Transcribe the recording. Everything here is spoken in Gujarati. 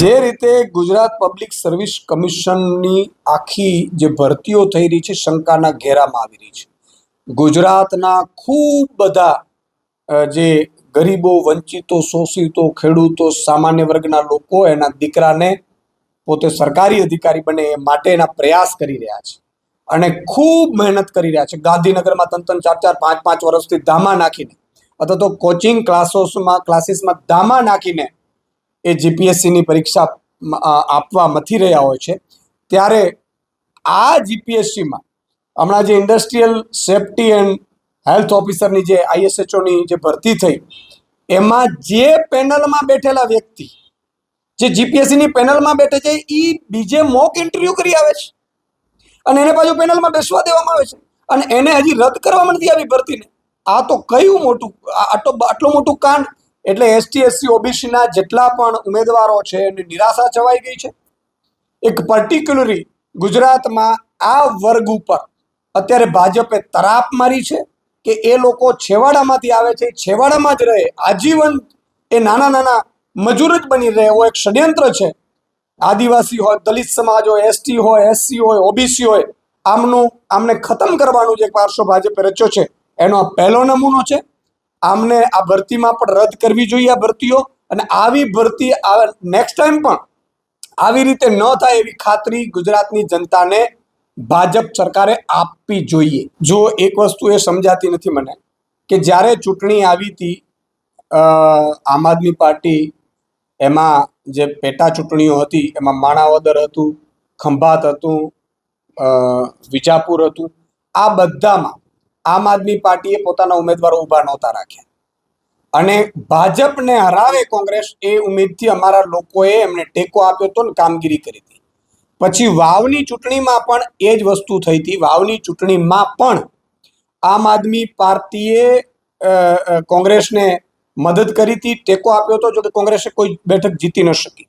જે રીતે ગુજરાત પબ્લિક સર્વિસ કમિશનની આખી જે ભરતીઓ થઈ રહી છે, શંકાના ઘેરામાં આવી રહી છે. ગુજરાતના ખૂબ બધા જે ગરીબો, વંચિતો, શોષિતો, ખેડૂતો, સામાન્ય વર્ગના લોકો એના દીકરાને પોતે સરકારી અધિકારી બને એ માટેના પ્રયાસ કરી રહ્યા છે. અને ખૂબ મહેનત કરી રહ્યા છે. ગાંધીનગરમાં ત્રણ ત્રણ ચાર ચાર પાંચ પાંચ વર્ષથી ધામા નાખીને, અથવા તો કોચિંગ ક્લાસોસમાં ક્લાસીસમાં ધામા નાખીને એ જીપીએસસીની પરીક્ષા આપવા મથી રહ્યા હોય છે, ત્યારે આ જીપીએસસીમાં હમણાં જે ઇન્ડસ્ટ્રીયલ સેફટી એન્ડ હેલ્થ ઓફિસરની જે આઈએસએચઓની જે ભરતી થઈ, એમાં જે પેનલમાં બેઠેલા વ્યક્તિ, જે જીપીએસસીની પેનલમાં બેઠે છે એ બીજે મોક ઇન્ટરવ્યૂ કરી આવે છે. અને એને પાછું પેનલમાં બેસવા દેવામાં આવે છે. અને એને હજી રદ કરવામાં નથી આવી ભરતીને. આ તો કયું મોટું આટલો આટલું મોટું કાંડ એટલે એસટી એસસી ઓબીસીના જેટલા પણ ઉમેદવારો છે, એની નિરાશા છવાઈ ગઈ છે. એક પર્ટિક્યુલરી ગુજરાતમાં આ વર્ગ ઉપર અત્યારે ભાજપે તરાપ મારી છે કે એ લોકો છેવાડામાંથી આવે છે છેવાડામાં જ રહે. આજીવન એ નાના નાના મજૂર જ બની રહે એવો એક ષડયંત્ર છે. આદિવાસી હોય, દલિત સમાજ હોય એસટી હોય એસસી હોય ઓબીસી હોય, આમનું, આમને ખતમ કરવાનું જે પાર્શ્વ ભાજપે રચ્યો છે, એનો આ પહેલો નમૂનો છે. આમને આ ભરતીમાં પણ રદ કરવી જોઈએ આ ભરતીઓ. અને આવી ભરતી નેક્સ્ટ ટાઈમ પણ આવી રીતે ન થાય એવી ખાતરી ગુજરાતની જનતાને ભાજપ સરકારે આપવી જોઈએ. જો એક વસ્તુ એ સમજાતી નથી મને, કે જ્યારે ચૂંટણી આવી હતી આમ આદમી પાર્ટી એમાં જે પેટા ચૂંટણીઓ હતી, એમાં માણાવદર હતું, ખંભાત હતું વિજાપુર હતું, આ બધામાં આમ આદમી પાર્ટીએ પોતાના ઉમેદવારો ઊભા નહોતા રાખ્યા. અને ભાજપને હરાવે કોંગ્રેસ એ ઉમેદથી અમારા લોકોએ એમને ટેકો આપ્યો હતો ને કામગીરી કરી હતી. પછી વાવની ચૂંટણીમાં પણ એ જ વસ્તુ થઈ હતી. વાવની ચૂંટણીમાં પણ આમ આદમી પાર્ટીએ કોંગ્રેસને મદદ કરી હતી, ટેકો આપ્યો હતો જો કે કોંગ્રેસે કોઈ બેઠક જીતી ન શકી.